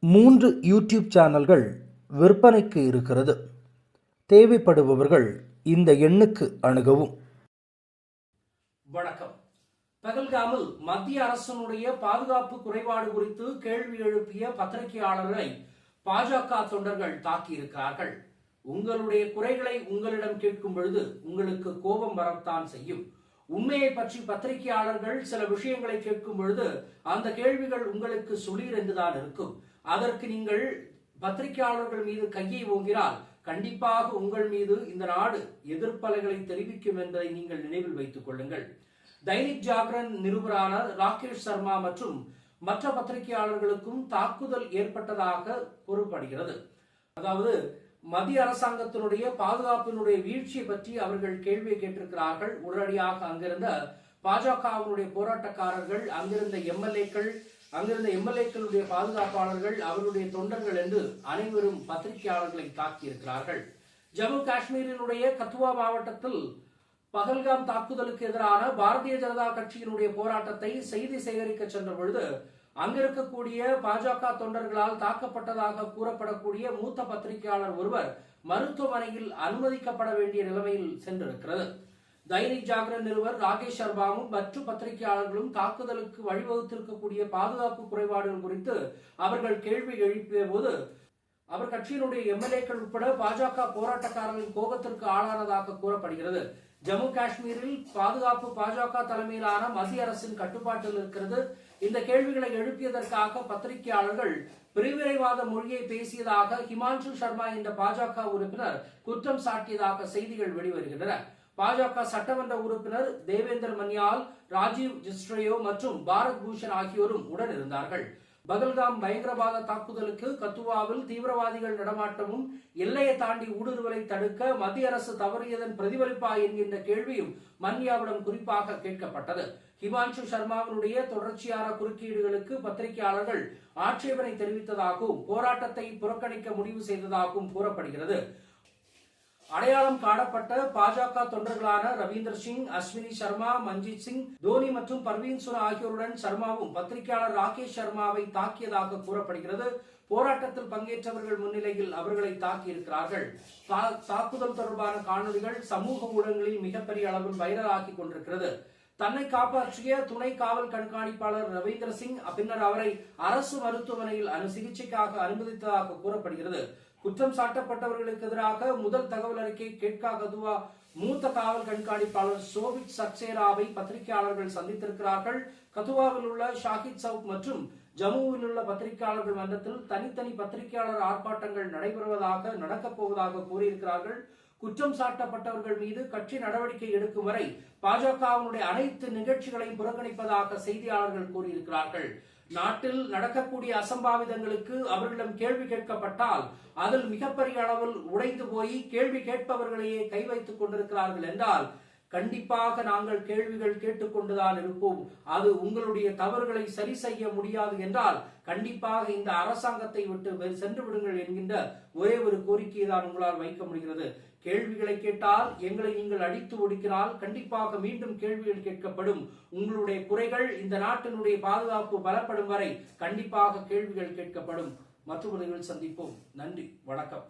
மூன்று யூடியூப் சேனல்கள் விற்பனைக்கு இருக்கிறது. தேவைப்படுபவர்கள் இந்த எண்ணுக்கு அணுகவும். வணக்கம். பகல்காமில் மத்திய அரசினுடைய பாதுகாப்பு குறைபாடு குறித்து கேள்வி எழுப்பிய பத்திரிகையாளர்களை பாஜக தொண்டர்கள் தாக்கியிருக்கிறார்கள். உங்களுடைய குறைகளை உங்களிடம் கேட்கும் பொழுது உங்களுக்கு கோபம் வரத்தான் செய்யும். உண்மையை பற்றி பத்திரிகையாளர்கள் சில விஷயங்களை கேட்கும் பொழுது அந்த கேள்விகள் உங்களுக்கு சுளீர் என்றுதான் இருக்கும். அதற்கு நீங்கள் பத்திரிகையாளர்கள் மீது கையை ஓங்கினால் கண்டிப்பாக உங்கள் மீது இந்த நாடு எதிர்ப்பலைகளை தெரிவிக்கும் என்பதை நீங்கள் நினைவில் வைத்துக் கொள்ளுங்கள். தைனிக் ஜாகரன் நிருபரான ராகேஷ் சர்மா மற்றும் மற்ற பத்திரிகையாளர்களுக்கும் தாக்குதல் ஏற்பட்டதாக கூறப்படுகிறது. அதாவது மத்திய அரசாங்கத்தினுடைய பாதுகாப்பினுடைய வீழ்ச்சியை பற்றி அவர்கள் கேள்வி கேட்டிருக்கிறார்கள். உடனடியாக அங்கிருந்த பாஜகவினுடைய போராட்டக்காரர்கள் அங்கிருந்த எம்எல்ஏக்கள் அங்கிருந்த எம்எல்ஏக்களுடைய பாதுகாப்பாளர்கள் அவருடைய தொண்டர்கள் என்று அனைவரும் பத்திரிகையாளர்களை தாக்கியிருக்கிறார்கள். ஜம்மு காஷ்மீரினுடைய கத்துவா மாவட்டத்தில் பகல்காம் தாக்குதலுக்கு எதிரான பாரதிய ஜனதா கட்சியினுடைய போராட்டத்தை செய்தி சேகரிக்க சென்ற பொழுது அங்கிருக்கக்கூடிய பாஜக தொண்டர்களால் தாக்கப்பட்டதாக கூறப்படக்கூடிய மூத்த பத்திரிகையாளர் ஒருவர் மருத்துவமனையில் அனுமதிக்கப்பட வேண்டிய நிலைமையில் சென்றிருக்கிறது. தைனிக் ஜாகரன் நிறுவர் ராகேஷ் சர்மாவும் மற்ற பத்திரிகையாளர்களும் தாக்குதலுக்கு வழிவகுத்திருக்கக்கூடிய பாதுகாப்பு குறைபாடுகள் குறித்து அவர்கள் கேள்வி எழுப்பிய போது அவர் கட்சியினுடைய எம்எல்ஏக்கள் உட்பட பாஜக போராட்டக்காரர்களின் கோபத்திற்கு ஆளானதாக கூறப்படுகிறது. ஜம்மு காஷ்மீரில் பாதுகாப்பு பாஜக தலைமையிலான மத்திய அரசின் கட்டுப்பாட்டில் இருக்கிறது. இந்த கேள்விகளை எழுப்பியதற்காக பத்திரிகையாளர்கள் பிரிவினைவாத மொழியை பேசியதாக ஹிமான்சு சர்மா என்ற பாஜக உறுப்பினர் குற்றம் சாட்டியதாக செய்திகள் வெளிவருகின்றன. பாஜக சட்டமன்ற உறுப்பினர் தேவேந்திர மன்யால் ராஜீவ் ஜிஸ்ட்ரேயோ மற்றும் பாரத் பூஷன் ஆகியோரும் உடன் இருந்தார்கள் பகல்காம் பயங்கரவாத தாக்குதலுக்கு கத்துவாவில் தீவிரவாதிகள் நடமாட்டமும் எல்லையை தாண்டி ஊடுருவலை தடுக்க மத்திய அரசு தவறியதன் பிரதிபலிப்பா என்கின்ற கேள்வியும் மன்யாவிடம் குறிப்பாக கேட்கப்பட்டது. ஹிமான்சு சர்மாவினுடைய தொடர்ச்சியான குறுக்கீடுகளுக்கு பத்திரிகையாளர்கள் ஆட்சேபனை தெரிவித்ததாகவும் போராட்டத்தை புறக்கணிக்க முடிவு செய்ததாகவும் கூறப்படுகிறது. அடையாளம் காணப்பட்ட பாஜக தொண்டர்களான ரவீந்தர் சிங் அஸ்வினி சர்மா மஞ்சித் சிங் தோனி மற்றும் பர்வீன் சுரா ஆகியோருடன் சர்மாவும் பத்திரிகையாளர் ராகேஷ் சர்மாவை தாக்கியதாக கூறப்படுகிறது. போராட்டத்தில் பங்கேற்றவர்கள் முன்னிலையில் அவர்களை தாக்கியிருக்கிறார்கள். தாக்குதல் தொடர்பான காணொலிகள் சமூக ஊடகங்களில் மிகப்பெரிய அளவில் வைரலாகி கொண்டிருக்கிறது. தன்னை காப்பாற்றிய துணை காவல் கண்காணிப்பாளர் ரவீந்திர சிங் பின்னர் அவரை அரசு மருத்துவமனையில் சிகிச்சைக்காக அனுமதித்ததாக கூறப்படுகிறது. குற்றம் சாட்டப்பட்டவர்களுக்கு எதிராக முதல் தகவல் அறிக்கை கேட்கா கதுவா மூத்த காவல் கண்காணிப்பாளர் சோவித் சக்சேராவை பத்திரிகையாளர்கள் சந்தித்திருக்கிறார்கள். கதுவாவில் உள்ள ஷாகித் சவுக் மற்றும் ஜம்முவில் உள்ள பத்திரிகையாளர்கள் மன்றத்தில் தனித்தனி பத்திரிகையாளர் ஆர்ப்பாட்டங்கள் நடைபெறுவதாக நடக்கப் போவதாக கூறியிருக்கிறார்கள். குற்றம் சாட்டப்பட்டவர்கள் மீது கட்சி நடவடிக்கை எடுக்கும் வரை பாஜகவினுடைய அனைத்து நிகழ்ச்சிகளையும் புறக்கணிப்பதாக செய்தியாளர்கள் கூறியிருக்கிறார்கள். நாட்டில் நடக்கக்கூடிய அசம்பாவிதங்களுக்கு அவர்களிடம் கேள்வி கேட்கப்பட்டால் அதில் மிகப்பெரிய அளவில் உடைந்து போய் கேள்வி கேட்பவர்களையே கை வைத்துக் கொண்டிருக்கிறார்கள் என்றால் கண்டிப்பாக நாங்கள் கேள்விகள் கேட்டுக்கொண்டுதான் இருப்போம். அது உங்களுடைய தவறுகளை சரி செய்ய முடியாது என்றால் கண்டிப்பாக இந்த அரசாங்கத்தை விட்டு சென்று விடுங்கள் என்கின்ற ஒரே ஒரு கோரிக்கையை தான் உங்களால் வைக்க முடிகிறது. கேள்விகளை கேட்டால் எங்களை நீங்கள் அடித்து ஒடுக்கினால் கண்டிப்பாக மீண்டும் கேள்விகள் கேட்கப்படும். உங்களுடைய குறைகள் இந்த நாட்டினுடைய பாதுகாப்பு பலப்படும் வரை கண்டிப்பாக கேள்விகள் கேட்கப்படும். மற்றொரு சந்திப்போம். நன்றி. வணக்கம்.